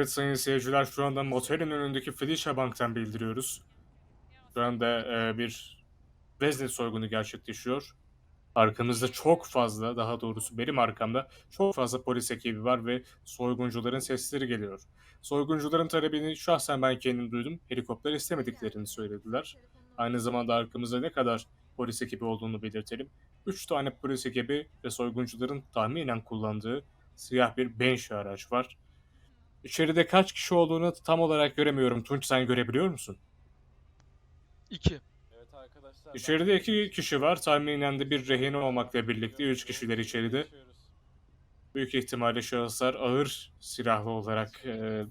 Evet sayın seyirciler şu anda motelin önündeki Felicia Bank'tan bildiriyoruz. Şu anda e, bir vezne soygunu gerçekleşiyor. Arkamızda çok fazla, daha doğrusu benim arkamda çok fazla polis ekibi var ve soyguncuların sesleri geliyor. Soyguncuların talebini şahsen ben kendim duydum. Helikopter istemediklerini söylediler. Aynı zamanda arkamızda ne kadar polis ekibi olduğunu belirtelim. 3 tane polis ekibi ve soyguncuların tahminen kullandığı siyah bir Bentley araç var. İçeride kaç kişi olduğunu tam olarak göremiyorum. Tunç sen görebiliyor musun? 2. Evet arkadaşlar. İçeride iki kişi var. Tahminen de bir rehine olmakla birlikte üç kişiler içeride. Büyük ihtimalle şahıslar ağır silahlı olarak e,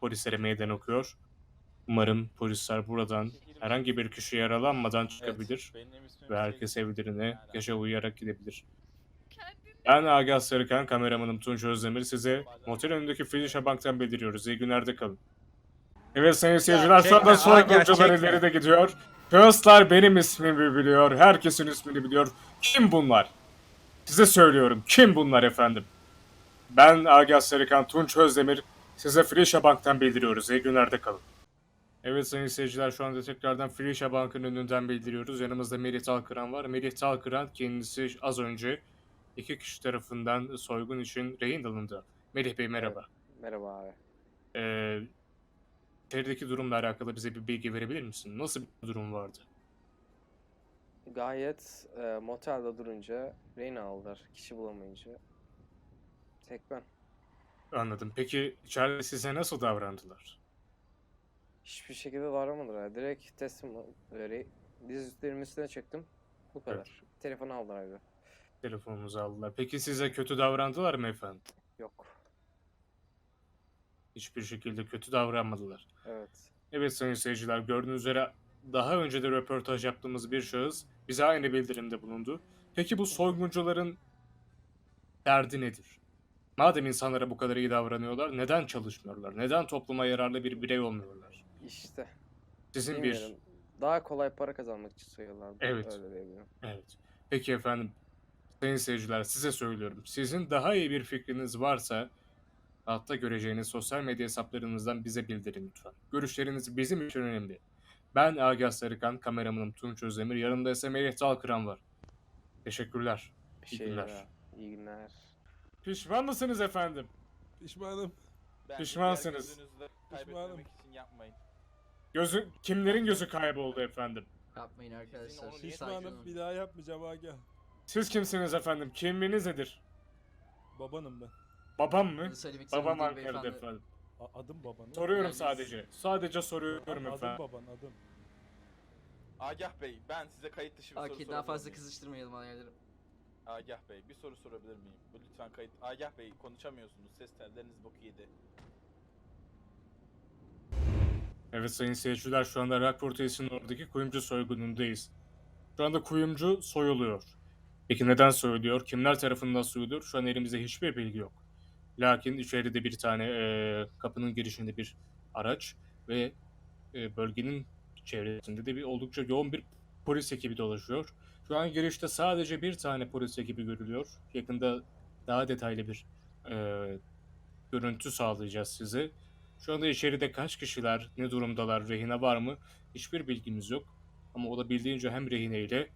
polislere meydan okuyor. Umarım polisler buradan herhangi bir kişi yaralanmadan çıkabilir ve herkes evlerine gece uyuyarak gidebilir. Ben Agah Sarıkan, kameramanım Tunç Özdemir. Size motel önündeki Felicia Bank'tan bildiriyoruz. İyi günlerde kalın. Evet sayın seyirciler şu anda soyguncular Agah, ileri de gidiyor. Şahıslar benim ismimi biliyor. Herkesin ismini biliyor. Kim bunlar? Size söylüyorum. Kim bunlar efendim? Ben Agah Sarıkan, Tunç Özdemir. Size Felicia Bank'tan bildiriyoruz. İyi günlerde kalın. Evet sayın seyirciler şu anda tekrardan Felicia Bank'ın önünden bildiriyoruz. Yanımızda Melih Talkıran var. Melih Talkıran kendisi az önce iki kişi tarafından soygun için rehin alındı. Melih Bey merhaba. Merhaba abi. Ee, içerideki durumla alakalı bize bir bilgi verebilir misin? Nasıl bir durum vardı? Gayet e, motelde durunca rehin aldılar kişi bulamayınca. Tek ben. Anladım. Peki içeride size nasıl davrandılar? Hiçbir şekilde davranmadılar. Direkt teslim veri. Dizüstlerimin üstüne çektim. Bu kadar. Evet. Telefonu aldılar abi. Telefonunuzu aldılar. Peki size kötü davrandılar mı efendim? Yok. Hiçbir şekilde kötü davranmadılar. Evet. Evet sayın seyirciler gördüğünüz üzere daha önce de röportaj yaptığımız bir şahıs bize aynı bildirimde bulundu. Peki bu soyguncuların derdi nedir? Madem insanlara bu kadar iyi davranıyorlar neden çalışmıyorlar? Neden topluma yararlı bir birey olmuyorlar? İşte. Sizin Bilmiyorum. Daha kolay para kazanmak için soyuyorlar. Evet. Öyle diyebilirim. bir... Evet. Peki efendim sayın seyirciler size söylüyorum. Sizin daha iyi bir fikriniz varsa altta göreceğiniz sosyal medya hesaplarınızdan bize bildirin lütfen. Görüşleriniz bizim için önemli. Ben Agah Sarıkan, kameramanım Tunç Özdemir, yanımda ise Melih Talkıran var. Teşekkürler. Bir İyi şey günler. ya. İyi günler. Pişman mısınız efendim? Pişmanım. Bence Pişmansınız. kaybetmemek için yapmayın. Gözü, kimlerin gözü kayboldu efendim? Yapmayın arkadaşlar. Pişmanım. Bir daha yapmayacağım Agah. Siz kimsiniz efendim? Kimliğiniz nedir? Babanım ben. Babam mı? Söylemek Babam zorunda değil Ankara'da beyefendi. efendim. A- adım baban. Soruyorum Yani- sadece. Sadece soruyorum Adım efendim. baban adım. Agah Bey, ben size kayıt dışı bir soru Okey sorabilir daha fazla miyim? kızıştırmayalım olayları. Agah Bey, bir soru sorabilir miyim? Bu lütfen kayıt. Agah Bey, konuşamıyorsunuz. Ses telleriniz boku yedi. Evet sayın seyirciler şu anda Rockport Tesi'nin oradaki kuyumcu soygunundayız. Şu anda kuyumcu soyuluyor. Peki neden soyuluyor? Kimler tarafından soyuluyor? Şu an elimizde hiçbir bilgi yok. Lakin içeride bir tane eee, kapının girişinde bir araç ve eee, bölgenin çevresinde de bir oldukça yoğun bir polis ekibi dolaşıyor. Şu an girişte sadece bir tane polis ekibi görülüyor. Yakında daha detaylı bir eee, görüntü sağlayacağız size. Şu anda içeride kaç kişiler, ne durumdalar, rehine var mı? Hiçbir bilgimiz yok. Ama olabildiğince hem rehineyle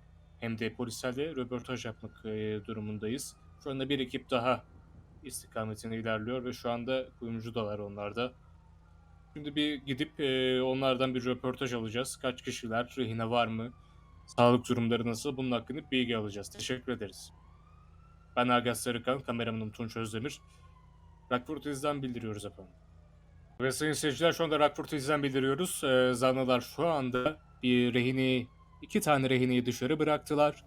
hem de polislerle röportaj yapmak e, durumundayız. Şu anda bir ekip daha istikametine ilerliyor ve şu anda kuyumcu da var onlarda. Şimdi bir gidip e, onlardan bir röportaj alacağız. Kaç kişiler, rehine var mı? Sağlık durumları nasıl? Bunun hakkında bilgi alacağız. Teşekkür ederiz. Ben Agah Sarıkan, kameramanım Tunç Özdemir. Rockford İz'den bildiriyoruz efendim. Ve sayın seyirciler şu anda Rockford İz'den bildiriyoruz. Ee, zanlılar şu anda bir rehini, iki tane rehineyi dışarı bıraktılar.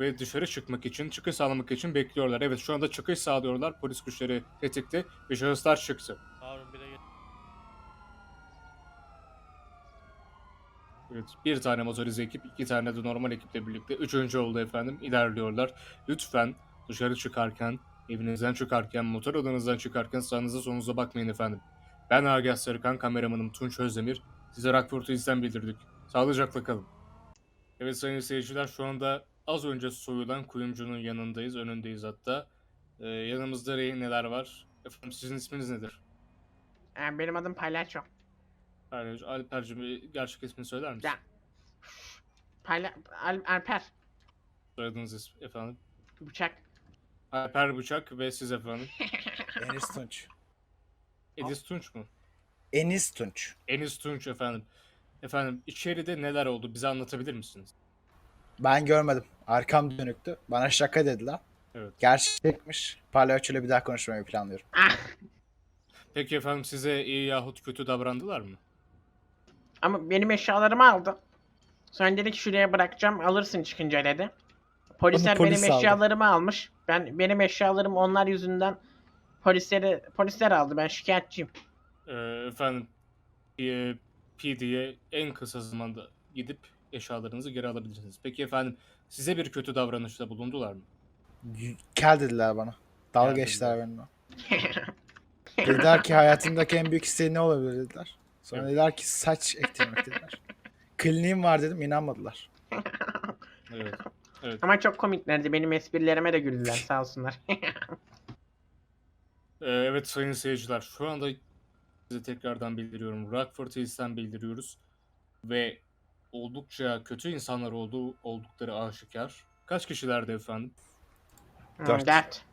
Ve dışarı çıkmak için, çıkış sağlamak için bekliyorlar. Evet şu anda çıkış sağlıyorlar. Polis güçleri tetikte ve şahıslar çıktı. Evet, bir tane motorize ekip, iki tane de normal ekiple birlikte üçüncü oldu efendim. İlerliyorlar. Lütfen dışarı çıkarken, evinizden çıkarken, motor odanızdan çıkarken sağınıza solunuza bakmayın efendim. Ben Agah Sarıkan, kameramanım Tunç Özdemir. Size Rockport'u izden bildirdik. Sağlıcakla kalın. Evet sayın seyirciler şu anda az önce soyulan kuyumcunun yanındayız, önündeyiz hatta. Ee, yanımızda rehineler var. Efendim sizin isminiz nedir? Ee, benim adım Palyaço. Alper, Alper'cim bir gerçek ismini söyler misin? Ya. Palya... Al Alper. Soyadınız ismi efendim. Bıçak. Alper Bıçak ve siz efendim. Enis Tunç. Edis Tunç mu? Enis Tunç. Enis Tunç efendim. Efendim içeride neler oldu bize anlatabilir misiniz? Ben görmedim. Arkam dönüktü. Bana şaka dediler. Evet. Gerçekmiş. Palyaço'yla bir daha konuşmayı planlıyorum. Ah. Peki efendim size iyi yahut kötü davrandılar mı? Ama benim eşyalarımı aldı. Sonra dedi ki şuraya bırakacağım alırsın çıkınca dedi. Polisler Onu polis benim aldı. eşyalarımı almış. Ben benim eşyalarım onlar yüzünden polisleri polisler aldı. Ben şikayetçiyim. Ee, efendim e, PD'ye en kısa zamanda gidip eşyalarınızı geri alabilirsiniz. Peki efendim size bir kötü davranışta bulundular mı? Kel dediler bana. Dalga Kel geçtiler dediler. benimle. Dediler ki hayatındaki en büyük isteğin ne olabilir dediler. Sonra Evet. dediler ki saç ektirmek dediler. Kliniğim var dedim inanmadılar. Evet. Evet. Ama çok komiklerdi. Benim esprilerime de güldüler sağ olsunlar. Ee, evet sayın seyirciler şu anda size tekrardan bildiriyorum. Rockford Hills'ten bildiriyoruz. Ve oldukça kötü insanlar olduğu oldukları aşikar. Kaç kişilerdi efendim? Hmm, Dört. Dert.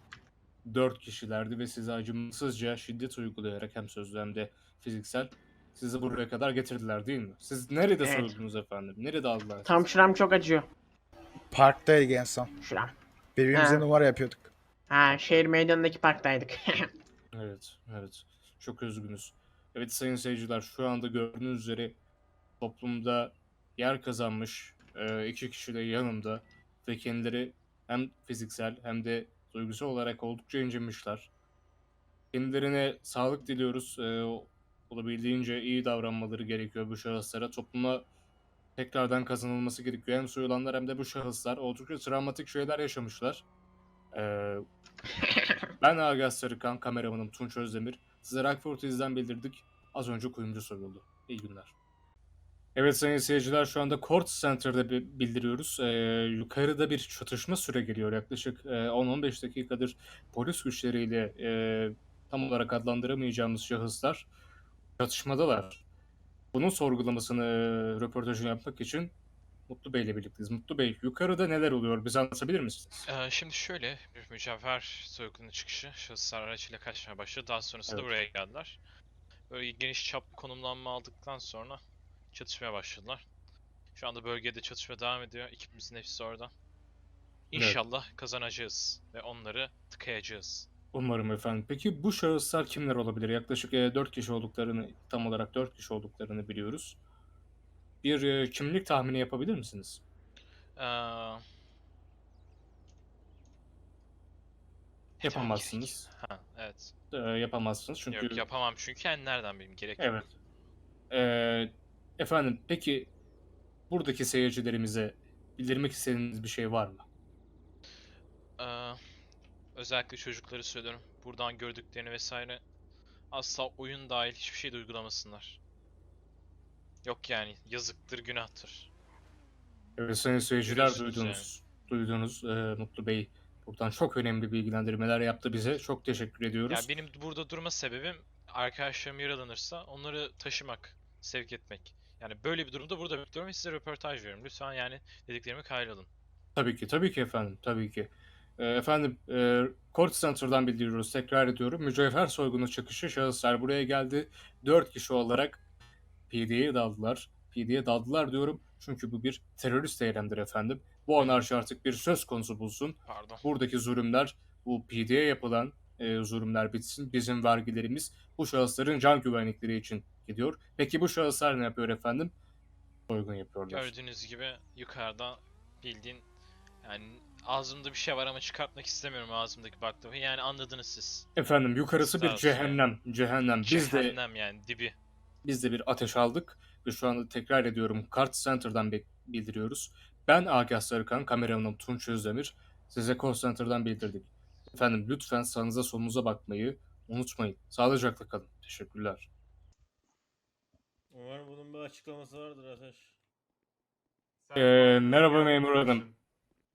4 kişilerdi ve size acımasızca şiddet uygulayarak hem sözlü hem de fiziksel sizi buraya kadar getirdiler değil mi? Siz nerede Evet. soyuldunuz efendim? Nerede aldılar Tam sizi? şuram çok acıyor. Parktaydık en son. Şuram. Birbirimize Ha. numara yapıyorduk. Ha şehir meydanındaki parktaydık. Evet, evet. Çok üzgünüz. Evet sayın seyirciler şu anda gördüğünüz üzere toplumda yer kazanmış e, iki kişi de yanımda ve kendileri hem fiziksel hem de duygusal olarak oldukça incinmişler. Kendilerine sağlık diliyoruz. E, olabildiğince iyi davranmaları gerekiyor bu şahıslara. Topluma tekrardan kazanılması gerekiyor. Hem soyulanlar hem de bu şahıslar oldukça travmatik şeyler yaşamışlar. E, ben Agah Sarıkan, kameramanım Tunç Özdemir. Size Rockford izden bildirdik. Az önce kuyumcu soyuldu. İyi günler. Evet sayın seyirciler şu anda Court Center'da bi- bildiriyoruz. Ee, yukarıda bir çatışma süre geliyor. Yaklaşık e, 10-15 dakikadır polis güçleriyle e, tam olarak adlandıramayacağımız şahıslar çatışmadalar. Bunun sorgulamasını, e, röportajını yapmak için Mutlu Bey ile birlikteyiz. Mutlu Bey yukarıda neler oluyor? Bize anlatabilir misiniz? Ee, şimdi şöyle bir mücevher soygunun çıkışı şahıslar aracıyla kaçmaya başladı. Daha sonrasında Evet. buraya geldiler. Böyle geniş çaplı konumlanma aldıktan sonra çatışmaya başladılar. Şu anda bölgede çatışma devam ediyor. Ekibimizin hepsi orada. Evet. İnşallah kazanacağız ve onları tıkayacağız. Umarım efendim. Peki bu şahıslar kimler olabilir? Yaklaşık 4 kişi olduklarını, tam olarak 4 kişi olduklarını biliyoruz. Bir e, kimlik tahmini yapabilir misiniz? Ee, Yapamazsınız. Ha, evet. E, yapamazsınız çünkü... Yok yapamam çünkü yani nereden bileyim gerek yok. Evet. E, efendim peki buradaki seyircilerimize bildirmek istediğiniz bir şey var mı? Ee, özellikle çocukları söylüyorum. Buradan gördüklerini vesaire asla oyun dahil hiçbir şey de uygulamasınlar. Yok yani yazıktır, günahtır. Evet sayın seyirciler Görüyorsunuz duydunuz. Duydunuz. E, Mutlu Bey buradan çok önemli bilgilendirmeler yaptı bize. Çok teşekkür ediyoruz. Yani benim burada durma sebebim arkadaşlarım yaralanırsa onları taşımak, sevk etmek. Yani böyle bir durumda burada bekliyorum ve size röportaj veriyorum. Lütfen yani dediklerimi kayda alın. Tabii ki, tabii ki efendim, tabii ki. Ee, efendim, e, Court Center'dan bildiriyoruz, tekrar ediyorum. Mücevher soygunu çıkışı şahıslar buraya geldi. Dört kişi olarak PD'ye daldılar. PD'ye daldılar diyorum çünkü bu bir terörist eylemdir efendim. Bu anarşi artık bir söz konusu bulsun. Pardon. Buradaki zulümler, bu PD'ye yapılan e, zulümler bitsin. Bizim vergilerimiz bu şahısların can güvenlikleri için gidiyor. Peki bu şahıslar ne yapıyor efendim? Soygun yapıyorlar. Gördüğünüz gibi yukarıda bildiğin yani ağzımda bir şey var ama çıkartmak istemiyorum ağzımdaki baklavayı. Yani anladınız siz. Efendim yukarısı bir Sağ olsun. cehennem, cehennem. Biz de Cehennem yani dibi. Biz de bir ateş aldık ve şu anda tekrar ediyorum Kart Center'dan bi- bildiriyoruz. Ben Agah Sarıkan, kameramanım Tunç Özdemir. Size Call Center'dan bildirdik. Efendim lütfen sağınıza solunuza bakmayı unutmayın. Sağlıcakla kalın. Teşekkürler. Umarım bunun bir açıklaması vardır Ateş. Ee, merhaba memur hanım.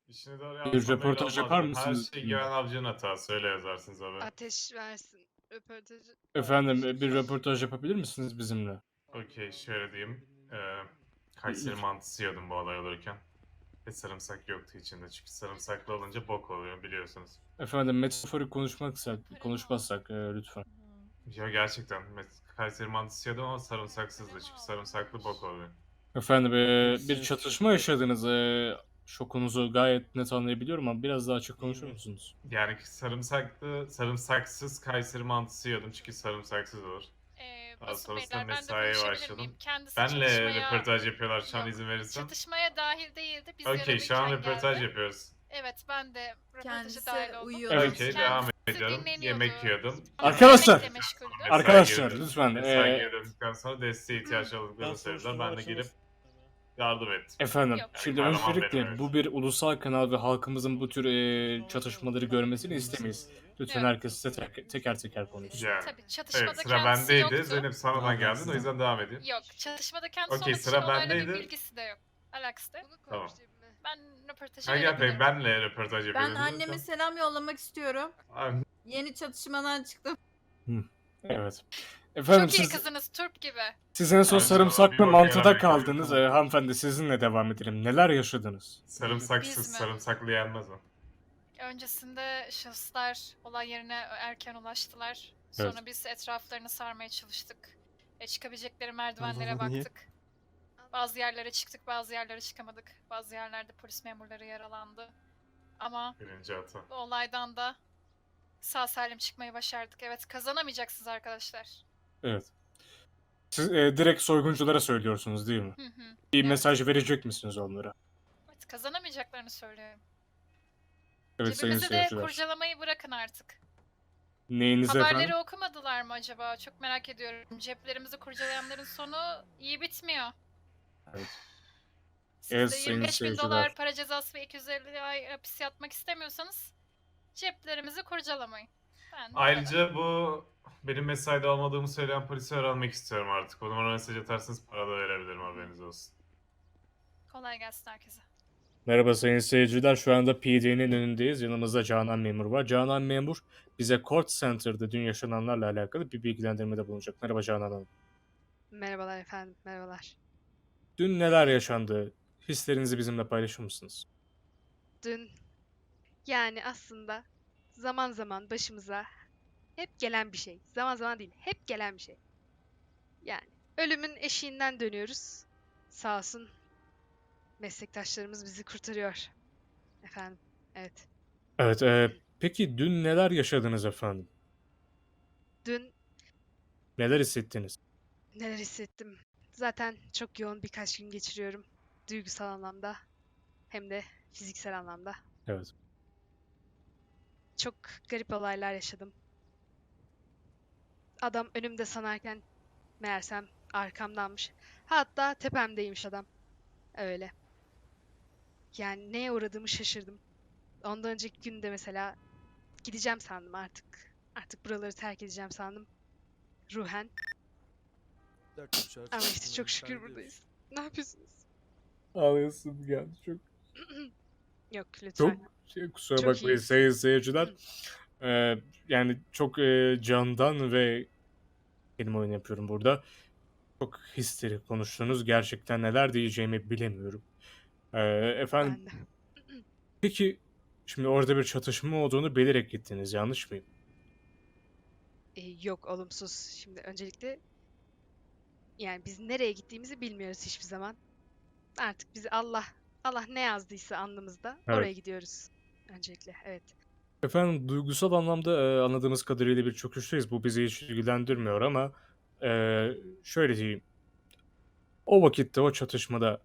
İşini doğru Bir yapmadan röportaj olmaz. yapar mısınız? Her şey Güven Avcı'nın hatası. Öyle yazarsınız abi. Ateş versin. Röportajı. Efendim e, bir röportaj yapabilir misiniz bizimle? Okey şöyle diyeyim. Ee, Kayseri mantısı yiyordum bu olay olurken. Ve sarımsak yoktu içinde. Çünkü sarımsaklı olunca bok oluyor biliyorsunuz. Efendim metaforik konuşmaksak, konuşmazsak e, lütfen. Ya gerçekten met- Kayseri mantısı yiyordum ama sarımsaksızdı. Çünkü sarımsaklı bok oluyor. Efendim e, bir çatışma yaşadınız. E, şokunuzu gayet net anlayabiliyorum ama biraz daha açık konuşur musunuz? Yani sarımsaklı, sarımsaksız Kayseri mantısı yiyordum. çünkü sarımsaksız olur. Ee, Daha basın sonrasında beyler ben de mesaiye konuşabilir başladım. miyim? Kendisi Benle çatışmaya, röportaj yapıyorlar şu an Yok, izin verirsen. çatışmaya dahil değildi. Biz Okey şu an yaralıyken röportaj geldi. yapıyoruz. Evet ben de röportaja Kendisi dahil oldum. uyuyordu. Evet. Okey Kendisi devam ediyorum. dinleniyordu. Yemek yiyordum. Arkadaşlar! yemekle meşguldü. Mesai Arkadaşlar, lütfen, Mesai ee, girdikten sonra desteğe ihtiyaç olduklarını Ben söylediler. Ben de girip açılmasın. Yardım ettim. Efendim, Yok. şimdi Kahraman öncelikle evet. bu bir ulusal kanal ve halkımızın bu tür e, çatışmaları görmesini istemeyiz. Lütfen Evet. herkes size tek- teker teker konuşsun. Ya. Tabii çatışmada Evet sıra kendisi bendeydi. yoktu. Zeynep sonradan geldin o yüzden devam edeyim. Yok çatışmada kendisi Okey, olduğu sıra için olayla bir bendeydi. bilgisi de yok. Alakası da yok. Tamam. Ben röportajı Agah Bey verebilirim. benle röportaj Ben anneme selam yollamak istiyorum. Abi, Yeni çatışmadan çıktım. Evet. Efendim Çok iyi siz, kızınız Turp gibi. siz en son Evet, bir sarımsaklı mantıda kaldınız. E, hanımefendi sizinle devam edelim. Neler yaşadınız? Sarımsaksız, Biz mi? sarımsaklı yenmez o. Öncesinde şahıslar olay yerine erken ulaştılar. Sonra biz etraflarını sarmaya çalıştık. E, çıkabilecekleri merdivenlere Allah, niye? baktık. Bazı yerlere çıktık, bazı yerlere çıkamadık. Bazı yerlerde polis memurları yaralandı. Ama Birinci hata. bu olaydan da sağ salim çıkmayı başardık. Evet, kazanamayacaksınız arkadaşlar. Evet. Siz e, direkt soygunculara söylüyorsunuz değil mi? Hı hı. Bir Evet. mesaj verecek misiniz onlara? Evet, kazanamayacaklarını söylüyorum. Evet sayın Cebimizi de seyirciler. kurcalamayı bırakın artık. Neyinizi Haberleri efendim? okumadılar mı acaba? Çok merak ediyorum. Ceplerimizi kurcalayanların sonu iyi bitmiyor. Evet. Siz Evet, de sayın 25 bin seyirciler. dolar para cezası ve 250 ay hapis yatmak istemiyorsanız ceplerimizi kurcalamayın. Ben de Ayrıca bu benim mesaide olmadığımı söyleyen polisi öğrenmek istiyorum artık. Ona mesaj atarsanız para da verebilirim haberiniz olsun. kolay gelsin herkese. Merhaba sayın seyirciler. Şu anda PD'nin önündeyiz. Yanımızda Canan Memur var. Canan Memur bize Court Center'da dün yaşananlarla alakalı bir bilgilendirmede bulunacak. Merhaba Canan Hanım. Merhabalar efendim, merhabalar. Dün neler yaşandı? Hislerinizi bizimle paylaşır mısınız? Dün yani aslında zaman zaman başımıza hep gelen bir şey. Zaman zaman değil, hep gelen bir şey. Yani ölümün eşiğinden dönüyoruz. Sağ olsun meslektaşlarımız bizi kurtarıyor. Efendim, evet. Evet. e, peki dün neler yaşadınız efendim? Dün Neler hissettiniz? neler hissettim? Zaten çok yoğun birkaç gün geçiriyorum. Duygusal anlamda hem de fiziksel anlamda. Evet. Çok garip olaylar yaşadım. Adam önümde sanarken meğersem arkamdanmış. Hatta tepemdeymiş adam. Öyle. Yani neye uğradığımı şaşırdım. Ondan önceki günde mesela gideceğim sandım artık. Artık buraları terk edeceğim sandım. Ruhen. Ama işte çok şükür buradayız. Ne yapıyorsunuz? Ağlayasım geldi. Çok, Yok lütfen. çok şey, kusura Çok bakmayın sayın seyirciler. E, yani çok e, candan ve kelime oyunu yapıyorum burada. Çok histeri konuştunuz. Gerçekten neler diyeceğimi bilemiyorum. E, efendim. Peki şimdi orada bir çatışma olduğunu bilerek gittiniz yanlış mıyım? E, yok olumsuz. Şimdi öncelikle yani biz nereye gittiğimizi bilmiyoruz hiçbir zaman. Artık bizi Allah Allah ne yazdıysa alnımızda Evet. oraya gidiyoruz. Öncelikle evet. Efendim duygusal anlamda e, anladığımız kadarıyla bir çöküşteyiz. Bu bizi hiç ilgilendirmiyor ama e, şöyle diyeyim. O vakitte o çatışmada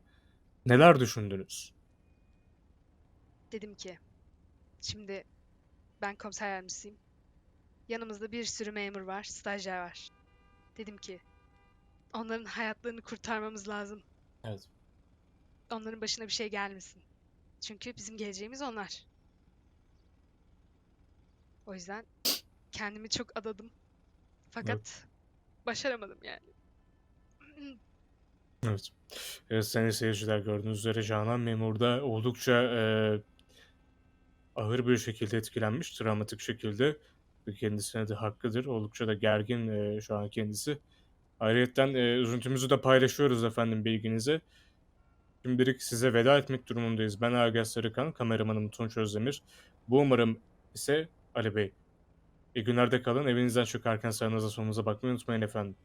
neler düşündünüz? Dedim ki şimdi ben komiser yardımcısıyım. Yanımızda bir sürü memur var, stajyer var. Dedim ki onların hayatlarını kurtarmamız lazım. Evet. Onların başına bir şey gelmesin. Çünkü bizim geleceğimiz onlar. O yüzden kendimi çok adadım. Fakat başaramadım yani. Evet. Evet sayın seyirciler gördüğünüz üzere Canan Memur da oldukça e, ağır bir şekilde etkilenmiş, travmatik şekilde. Kendisine de hakkıdır. Oldukça da gergin e, şu an kendisi. Ayrıca e, üzüntümüzü de paylaşıyoruz efendim bilginize. Şimdilik size veda etmek durumundayız. Ben Ergaz Sarıkan, kameramanım Tunç Özdemir. Bu umarım ise Ali Bey. İyi günlerde kalın. Evinizden çıkarken sağınıza solunuza bakmayı unutmayın efendim.